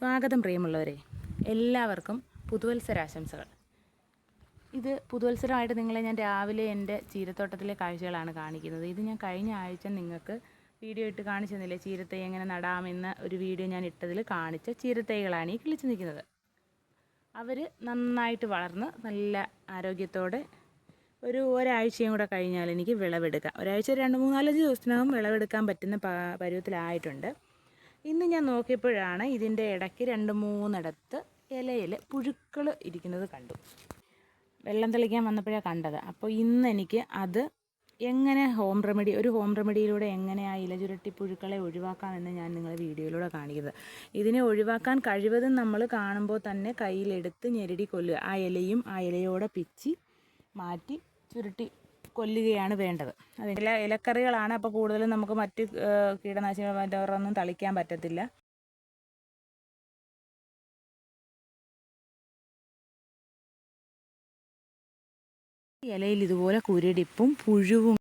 സ്വാഗതം പ്രിയമുള്ളവരെ. എല്ലാവർക്കും പുതുവത്സരാശംസകൾ. ഇത് പുതുവത്സരമായിട്ട് നിങ്ങളെ ഞാൻ രാവിലെ എന്റെ ചീരത്തോട്ടത്തിലെ കാഴ്ചകളാണ് കാണിക്കുന്നത്. ഇത് ഞാൻ കഴിഞ്ഞ ആഴ്ച നിങ്ങൾക്ക് വീഡിയോ ഇട്ട് കാണിച്ചു തന്നില്ലേ ചീരത്തൈ എങ്ങനെ നടാമെന്ന ഒരു വീഡിയോ ഞാൻ ഇട്ടതിൽ കാണിച്ച ചീരത്തൈകളാണ് ഈ കിളിച്ച് നിൽക്കുന്നത്. അവർ നന്നായിട്ട് വളർന്ന് നല്ല ആരോഗ്യത്തോടെ ഒരു ഒരാഴ്ചയും കൂടെ കഴിഞ്ഞാൽ എനിക്ക് വിളവെടുക്കാം. ഒരാഴ്ച രണ്ട് മൂന്നാലഞ്ച് ദിവസത്തിനകം വിളവെടുക്കാൻ പറ്റുന്ന പരുവത്തിലായിട്ടുണ്ട്. ഇന്ന് ഞാൻ നോക്കിയപ്പോഴാണ് ഇതിന്റെ ഇടയ്ക്ക് രണ്ട് മൂന്നിടത്ത് ഇലയിൽ പുഴുക്കൾ ഇരിക്കുന്നത് കണ്ടു. വെള്ളം തെളിക്കാൻ വന്നപ്പോഴാണ് കണ്ടത്. അപ്പോൾ ഇന്ന് എനിക്ക് അത് എങ്ങനെ ഹോം റെമഡി ഒരു ഹോം റെമഡിയിലൂടെ എങ്ങനെ ആ ഇല ചുരുട്ടി പുഴുക്കളെ ഒഴിവാക്കാമെന്ന് ഞാൻ നിങ്ങളെ വീഡിയോയിലൂടെ കാണിക്കുന്നത്. ഇതിനെ ഒഴിവാക്കാൻ കഴിവതും നമ്മൾ കാണുമ്പോൾ തന്നെ കയ്യിലെടുത്ത് ഞെരടി കൊല്ലുക. ആ ഇലയും ആ ഇലയോടെ പിച്ചി മാറ്റി ചുരുട്ടി കൊല്ലുകയാണ് വേണ്ടത്. അത്. ഇല ഇലക്കറികളാണ് അപ്പോൾ കൂടുതലും നമുക്ക് മറ്റ് മറ്റൊന്നും തളിക്കാൻ പറ്റത്തില്ല. ഇലയിൽ ഇതുപോലെ കുരുടിപ്പും പുഴുവും.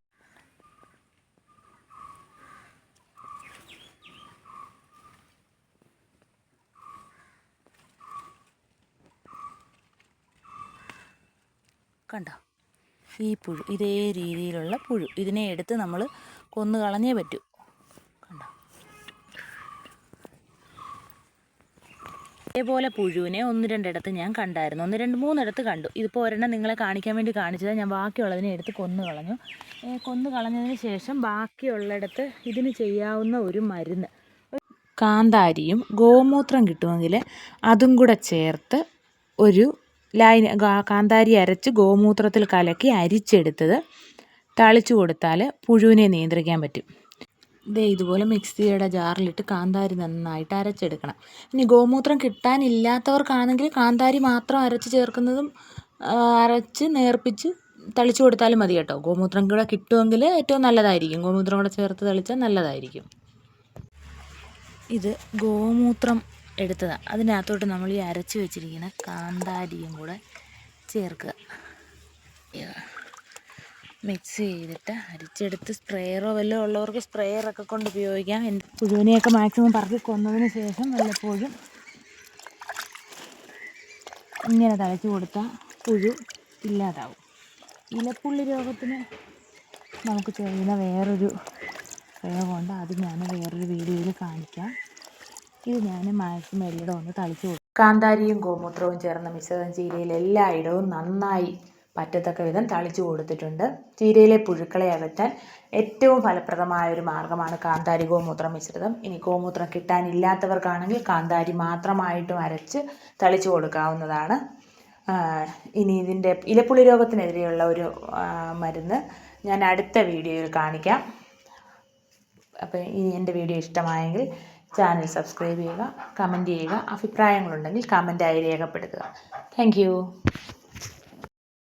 കണ്ടോ? ഈ പുഴു ഇതേ രീതിയിലുള്ള പുഴു. ഇതിനെ എടുത്ത് നമ്മൾ കൊന്നു കളഞ്ഞേ പറ്റൂ. ഇതേപോലെ പുഴുവിനെ ഒന്ന് രണ്ടിടത്ത് ഞാൻ കണ്ടായിരുന്നു. ഒന്ന് രണ്ട് മൂന്നിടത്ത് കണ്ടു. ഇതിപ്പോൾ ഒരെണ്ണം നിങ്ങളെ കാണിക്കാൻ വേണ്ടി കാണിച്ചത്. ഞാൻ ബാക്കിയുള്ളതിനെ എടുത്ത് കൊന്നു കളഞ്ഞു. കൊന്നു കളഞ്ഞതിന് ശേഷം ബാക്കിയുള്ളിടത്ത് ഇതിന് ചെയ്യാവുന്ന ഒരു മരുന്ന്. കാന്താരിയും ഗോമൂത്രം കിട്ടുമെങ്കിൽ അതും കൂടെ ചേർത്ത് ഒരു ഗാ- കാന്താരി അരച്ച് ഗോമൂത്രത്തിൽ കലക്കി അരിച്ചെടുത്തത് തളിച്ചു കൊടുത്താൽ പുഴുവിനെ നിയന്ത്രിക്കാൻ പറ്റും. ഇതേ ഇതുപോലെ മിക്സിയുടെ ജാറിലിട്ട് കാന്താരി നന്നായിട്ട് അരച്ചെടുക്കണം. ഇനി ഗോമൂത്രം കിട്ടാനില്ലാത്തവർക്കാണെങ്കിൽ കാന്താരി മാത്രം അരച്ച് ചേർക്കുന്നതും അരച്ച് നേർപ്പിച്ച് തളിച്ചു കൊടുത്താലും മതി കേട്ടോ. ഗോമൂത്രം കൂടെ കിട്ടുമെങ്കിൽ ഏറ്റവും നല്ലതായിരിക്കും. ഗോമൂത്രം കൂടെ ചേർത്ത് തളിച്ചാൽ നല്ലതായിരിക്കും. ഇത് ഗോമൂത്രം എടുത്തതാണ് അതിനകത്തോട്ട് നമ്മൾ ഈ അരച്ച് വെച്ചിരിക്കുന്ന കാന്താരിയും കൂടെ ചേർക്കുക. മിക്സ് ചെയ്തിട്ട് അരിച്ചെടുത്ത് സ്പ്രെയറോ വല്ലതും ഉള്ളവർക്ക് സ്പ്രെയറൊക്കെ കൊണ്ട് ഉപയോഗിക്കാം. പുഴുവിനെയൊക്കെ മാക്സിമം പറക്കി കൊന്നതിന് ശേഷം വല്ലപ്പോഴും ഇങ്ങനെ തളിച്ച് കൊടുത്താൽ പുഴു ഇല്ലാതാവും. ഇലപ്പുള്ളി രോഗത്തിന് നമുക്ക് ചെയ്യുന്ന വേറൊരു പ്രയോഗമുണ്ട് അത് ഞാൻ വേറൊരു വീഡിയോയിൽ കാണിക്കാം. ഇത് ഞാൻ മാക്സിമം എല്ലായിടവും ഒന്ന് തളിച്ചു കൊടുക്കും കാന്താരിയും ഗോമൂത്രവും ചേർന്ന മിശ്രിതം ചീരയിൽ എല്ലായിടവും നന്നായി പറ്റത്തക്ക വിധം തളിച്ചു കൊടുത്തിട്ടുണ്ട്. ചീരയിലെ പുഴുക്കളെ അകറ്റാൻ ഏറ്റവും ഫലപ്രദമായ ഒരു മാർഗമാണ് കാന്താരി ഗോമൂത്ര മിശ്രിതം. ഇനി ഗോമൂത്രം കിട്ടാനില്ലാത്തവർക്കാണെങ്കിൽ കാന്താരി മാത്രമായിട്ടും അരച്ച് തളിച്ചു കൊടുക്കാവുന്നതാണ്. ഇനി ഇതിന്റെ ഇലപ്പുള്ളി രോഗത്തിനെതിരെയുള്ള ഒരു മരുന്ന് ഞാൻ അടുത്ത വീഡിയോയിൽ കാണിക്കാം. അപ്പോൾ ഇനി എന്റെ വീഡിയോ ഇഷ്ടമായെങ്കിൽ ചാനൽ സബ്സ്ക്രൈബ് ചെയ്യുക കമന്റ് ചെയ്യുക അഭിപ്രായങ്ങളുണ്ടെങ്കിൽ കമന്റായി രേഖപ്പെടുത്തുക. താങ്ക്